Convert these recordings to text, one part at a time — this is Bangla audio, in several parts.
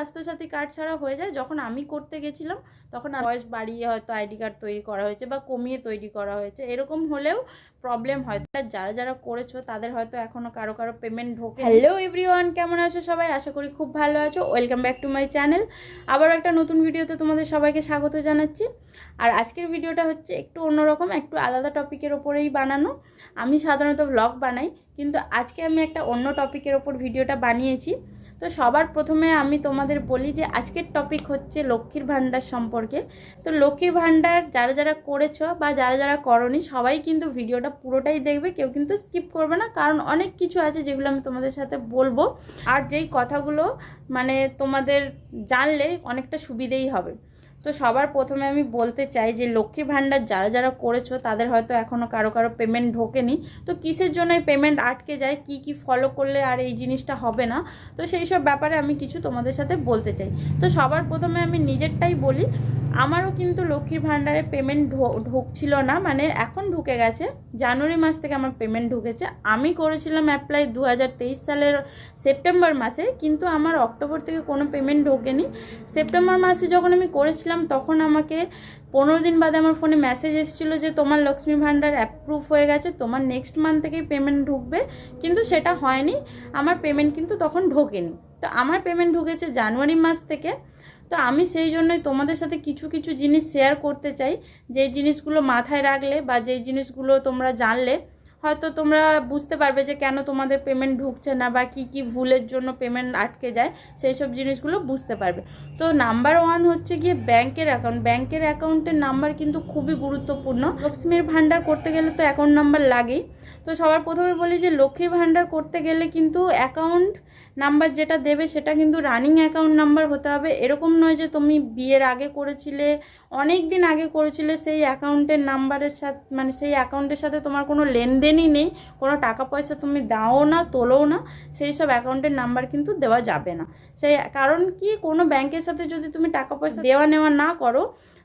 স্বাস্থ্যসাথী কার্ড ছাড়া হয়ে যায়। যখন আমি করতে গেছিলাম, তখন বয়স বাড়িয়ে হয়তো আইডি কার্ড তৈরি করা হয়েছে বা কমিয়ে তৈরি করা হয়েছে। এরকম হলেও প্রবলেম হয়। যারা যারা করেছ, তাদের হয়তো এখনও কারও কারও পেমেন্ট ঢোকে হ্যালো এভরিওয়ান কেমন আছো সবাই? আশা করি খুব ভালো আছো। Welcome back to my channel আবার একটা নতুন ভিডিওতে তোমাদের সবাইকে স্বাগত জানাচ্ছি। আর আজকের ভিডিওটা হচ্ছে একটু অন্যরকম, একটু আলাদা টপিকের ওপরেই বানানো। আমি সাধারণত ব্লগ বানাই, কিন্তু আজকে আমি একটা অন্য টপিকের ওপর ভিডিওটা বানিয়েছি। তো সবার প্রথমে আমি তোমাদের বলি যে আজকের টপিক হচ্ছে লক্ষ্মীর ভাণ্ডার সম্পর্কে। তো লক্ষ্মীর ভাণ্ডার যারা যারা করেছ বা যারা যারা করনি, সবাই কিন্তু ভিডিওটা পুরোটাই দেখবে, কেউ কিন্তু স্কিপ করবে না। কারণ অনেক কিছু আছে যেগুলো আমি তোমাদের সাথে বলব। আর যেই কথাগুলো মানে তোমাদের জানলে অনেকটা সুবিধেই হবে। তো সবার প্রথমে আমি বলতে চাই যে লক্ষ্মী ভাণ্ডার যারা যারা করেছ, তাদের হয়তো এখনও কারও কারও পেমেন্ট ঢোকেনি। তো কিসের জন্য এই পেমেন্ট আটকে যায়, কি কি ফলো করলে আর এই জিনিসটা হবে না? তো সেই সব ব্যাপারে আমি কিছু তোমাদের সাথে বলতে চাই। তো সবার প্রথমে আমি নিজেরটাই বলি আমারও কিন্তু লক্ষ্মীর ভাণ্ডারে পেমেন্ট ঢুকছিল না মানে এখন ঢুকে গেছে। জানুয়ারি মাস থেকে আমার পেমেন্ট ঢুকেছে। আমি করেছিলাম অ্যাপ্লাই দু হাজার তেইশ সালের সেপ্টেম্বর মাসে, কিন্তু আমার অক্টোবর থেকে কোনো পেমেন্ট ঢোকেনি। সেপ্টেম্বর মাসে যখন আমি করেছিলাম, তখন আমাকে পনেরো দিন বাদে আমার ফোনে মেসেজ এসেছিল যে, তোমার লক্ষ্মী ভাণ্ডার অ্যাপ্রুভ হয়ে গেছে, তোমার নেক্সট মান্থ থেকেই পেমেন্ট ঢুকবে। কিন্তু সেটা হয়নি। আমার পেমেন্ট কিন্তু তখন ঢোকেনি। তো আমার পেমেন্ট ঢুকেছে জানুয়ারি মাস থেকে। তো আমি সেই জন্যই তোমাদের সাথে কিছু কিছু জিনিস শেয়ার করতে চাই। যেই জিনিসগুলো মাথায় রাখলে বা যেই জিনিসগুলো তোমরা জানলে, হয়তো তোমরা বুঝতে পারবে যে কেন তোমাদের পেমেন্ট ঢুকছে না বা কি কি ভুলের জন্য পেমেন্ট আটকে যায়, সেই সব জিনিসগুলো বুঝতে পারবে। তো নাম্বার ওয়ান হচ্ছে গিয়ে ব্যাংকের অ্যাকাউন্ট ব্যাংকের অ্যাকাউন্টের নাম্বার কিন্তু খুবই গুরুত্বপূর্ণ। লক্ষ্মীর ভাণ্ডার করতে গেলে তো অ্যাকাউন্ট নাম্বার লাগেই। তো সবার প্রথমে বলি যে লক্ষ্মীর ভাণ্ডার করতে গেলে কিন্তু অ্যাকাউন্ট নাম্বার যেটা দেবে সেটা কিন্তু রানিং অ্যাকাউন্ট নাম্বার হতে হবে। এরকম নয় যে তুমি বিয়ের আগে করেছিলে অনেক দিন আগে করেছিলে, সেই অ্যাকাউন্টের নাম্বারের সাথে মানে সেই অ্যাকাউন্টের সাথে তোমার কোনো লেনদেনই নেই, কোনো টাকা পয়সা তুমি দাও না, তোলোও না, সেই সব অ্যাকাউন্টের নাম্বার কিন্তু দেওয়া যাবে না। সেই, কারণ কি? কোনো ব্যাংকের সাথে যদি তুমি টাকা পয়সা দেওয়া নেওয়া না করো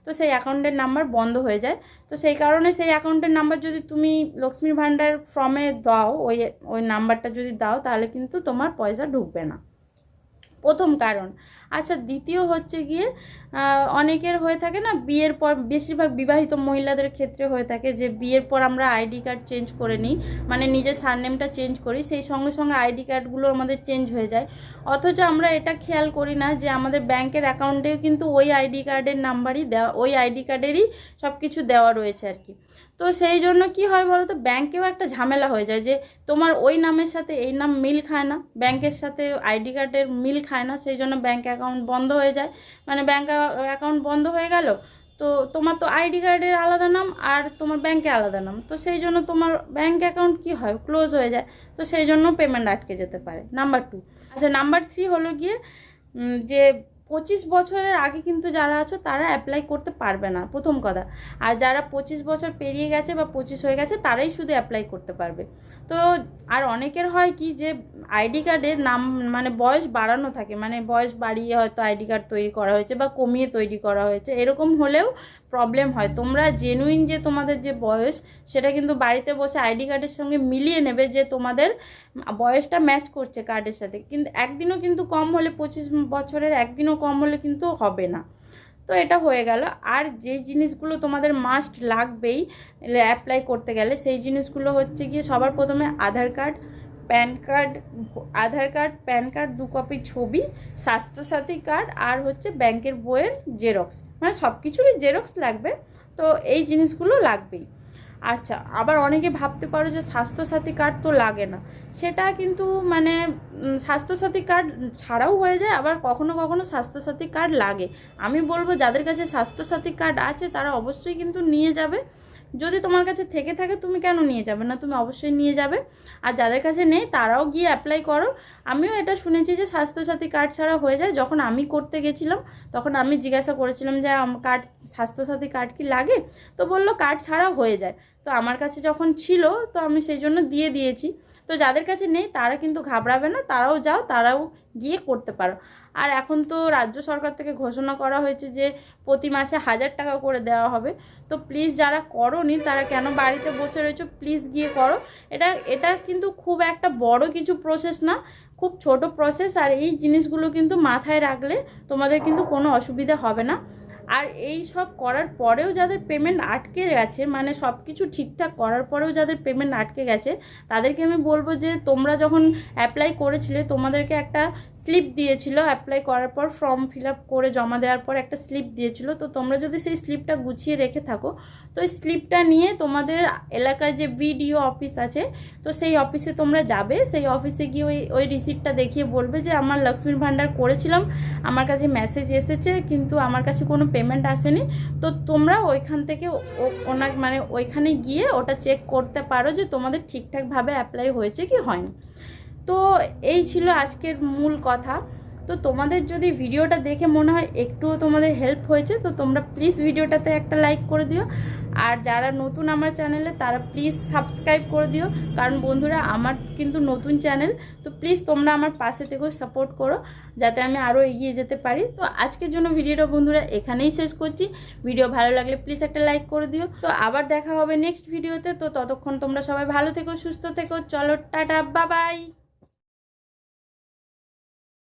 তো সেই অ্যাকাউন্টের নাম্বার বন্ধ হয়ে যায়। তো সেই কারণে সেই অ্যাকাউন্টের নাম্বার যদি তুমি লক্ষ্মীর ভাণ্ডার ফর্মে দাও, ওই ওই নাম্বারটা যদি দাও, তাহলে কিন্তু তোমার পয়সা ঢুকবে না। প্রথম কারণ। আচ্ছা দ্বিতীয় হচ্ছে গিয়ে অনেকের হয়ে থাকে না, বিয়ের পর বেশিরভাগ বিবাহিত মহিলাদের ক্ষেত্রে হয়ে থাকে যে, বিয়ের পর আমরা আইডি কার্ড চেঞ্জ করে নিই মানে নিজের সারনেমটা চেঞ্জ করি, সেই সঙ্গে সঙ্গে আইডি কার্ডগুলো আমাদের চেঞ্জ হয়ে যায়। অথচ আমরা এটা খেয়াল করি না যে, আমাদের ব্যাংকের অ্যাকাউন্টেও কিন্তু ওই আইডি কার্ডের নাম্বারই দেওয়া, ওই আইডি কার্ডেরই সব কিছু দেওয়া রয়েছে আর কি। তো সেই জন্য কি হয় বলো তো ব্যাংকেও একটা ঝামেলা হয়ে যায় যে তোমার ওই নামের সাথে এই নাম মিল খায় না, ব্যাংকের সাথে আইডি কার্ডের মিল খায় না, সেই জন্য ব্যাংক অ্যাকাউন্ট বন্ধ হয়ে যায়। মানে ব্যাংক অ্যাকাউন্ট বন্ধ হয়ে গেল, তো তোমার তো আইডি কার্ডের আলাদা নাম আর তোমার ব্যাংকে আলাদা নাম। তো সেই জন্য তোমার ব্যাংক অ্যাকাউন্ট কি হয়, ক্লোজ হয়ে যায়। তো সেই জন্য পেমেন্ট আটকে যেতে পারে। নাম্বার টু আচ্ছা নাম্বার থ্রি হলো গিয়ে যে পঁচিশ বছরের আগে কিন্তু যারা আছো, তারা অ্যাপ্লাই করতে পারবে না। প্রথম কথা। আর যারা পঁচিশ বছর পেরিয়ে গেছে বা পঁচিশ হয়ে গেছে, তারাই শুধু অ্যাপ্লাই করতে পারবে। তো, আর অনেকের হয় কি যে আইডি কার্ডের নাম মানে বয়স বাড়ানো থাকে। মানে বয়স বাড়িয়ে হয়তো আইডি কার্ড তৈরি করা হয়েছে বা কমিয়ে তৈরি করা হয়েছে। এরকম হলেও প্রবলেম হয়। তোমরা জেনুইন যে তোমাদের যে বয়স, সেটা কিন্তু বাড়িতে বসে আইডি কার্ডের সঙ্গে মিলিয়ে নেবে যে তোমাদের বয়সটা ম্যাচ করছে কার্ডের সাথে। কিন্তু একদিনও কিন্তু কম হলে পঁচিশ বছরের একদিনও কম হলে কিন্তু হবে না। তো এটা হয়ে গেল। আর যে জিনিসগুলো তোমাদের মাস্ট লাগবেই অ্যাপ্লাই করতে গেলে, সেই জিনিসগুলো হচ্ছে গিয়ে সবার প্রথমে Aadhaar card PAN card Aadhaar card PAN card দু কপি ছবি, স্বাস্থ্যসাথী কার্ড আর হচ্ছে ব্যাংকের বইয়ের জেরক্স মানে সব কিছুরই জেরক্স লাগবে। তো এই জিনিসগুলো লাগবেই। আচ্ছা আবার অনেকে ভাবতে পারো যে স্বাস্থ্যসাথী কার্ড তো লাগে না। সেটা কিন্তু মানে স্বাস্থ্যসাথী কার্ড ছাড়াও হয়ে যায়, আবার কখনো কখনো স্বাস্থ্যসাথী কার্ড লাগে। আমি বলব, যাদের কাছে স্বাস্থ্যসাথী কার্ড আছে, তারা অবশ্যই কিন্তু নিয়ে যাবে। যদি তোমার কাছে থেকে থাকে, তুমি কেন নিয়ে যাবে না? তুমি অবশ্যই নিয়ে যাবে। আর যাদের কাছে নেই, তারাও গিয়ে অ্যাপ্লাই করো। আমিও এটা শুনেছি যে স্বাস্থ্যসাথী কার্ড ছাড়া হয়ে যায়। যখন আমি করতে গেছিলাম, তখন আমি জিজ্ঞাসা করেছিলাম যে কার্ড স্বাস্থ্যসাথী কার্ড কি লাগে? তো বলল কার্ড ছাড়া হয়ে যায়। তো আমার কাছে যখন ছিল, তো আমি সেই জন্য দিয়ে দিয়েছি। তো যাদের কাছে নেই, তারা কিন্তু ঘাবড়াবে না, তারাও যাও, তারাও গিয়ে করতে পারো। আর এখন তো রাজ্য সরকার থেকে ঘোষণা করা হয়েছে যে, প্রতি মাসে হাজার টাকা করে দেওয়া হবে। তো প্লিজ যারা করনি, তারা কেন বাড়িতে বসে রয়েছো প্লিজ গিয়ে করো। এটা এটা কিন্তু খুব একটা বড় কিছু প্রসেস না, খুব ছোট প্রসেস আর এই জিনিসগুলো কিন্তু মাথায় রাখলে তোমাদের কিন্তু কোনো অসুবিধা হবে না। আর এই সব করার পরেও যাদের পেমেন্ট আটকে গেছে মানে সব কিছু ঠিকঠাক করার পরেও যাদের পেমেন্ট আটকে গেছে, তাদেরকে আমি বলব যে তোমরা যখন অ্যাপ্লাই করেছিলে, তোমাদেরকে একটা স্লিপ দিয়েছিল অ্যাপ্লাই করার পর ফর্ম ফিল করে জমা দেওয়ার পর একটা স্লিপ দিয়েছিল। তো তোমরা যদি সেই স্লিপটা গুছিয়ে রেখে থাকো, তো এই স্লিপটা নিয়ে তোমাদের এলাকায় যে বিডিও অফিস আছে, তো সেই অফিসে তোমরা যাবে। সেই অফিসে গিয়ে ওই ওই রিসিপ্টটা দেখিয়ে বলবে যে, আমার লক্ষ্মীর ভাণ্ডার করেছিলাম, আমার কাছে মেসেজ এসেছে, কিন্তু আমার কাছে কোনো পেমেন্ট আসেনি। তো তোমরা ওইখান থেকে ও- ওনা মানে ওইখানে গিয়ে ওটা চেক করতে পারো যে তোমাদের ঠিকঠাকভাবে অ্যাপ্লাই হয়েছে কি হয়নি। তো এই ছিল আজকের মূল কথা। তো তোমাদের যদি ভিডিওটা দেখে মনে হয় একটুও তোমাদের হেল্প হয়েছে, তো তোমরা প্লিজ ভিডিওটাতে একটা লাইক করে দিও। আর যারা নতুন আমার চ্যানেলে তারা প্লিজ সাবস্ক্রাইব করে দিও। কারণ বন্ধুরা, আমার কিন্তু নতুন চ্যানেল তো প্লিজ তোমরা আমার পাশে থেকেও সাপোর্ট করো, যাতে আমি আরও এগিয়ে যেতে পারি। তো আজকের জন্য ভিডিওটা বন্ধুরা এখানেই শেষ করছি। ভিডিও ভালো লাগলে প্লিজ একটা লাইক করে দিও। তো আবার দেখা হবে নেক্সট ভিডিওতে তো ততক্ষণ তোমরা সবাই ভালো থেকো, সুস্থ থেকো। চলো, টাটা বাবাই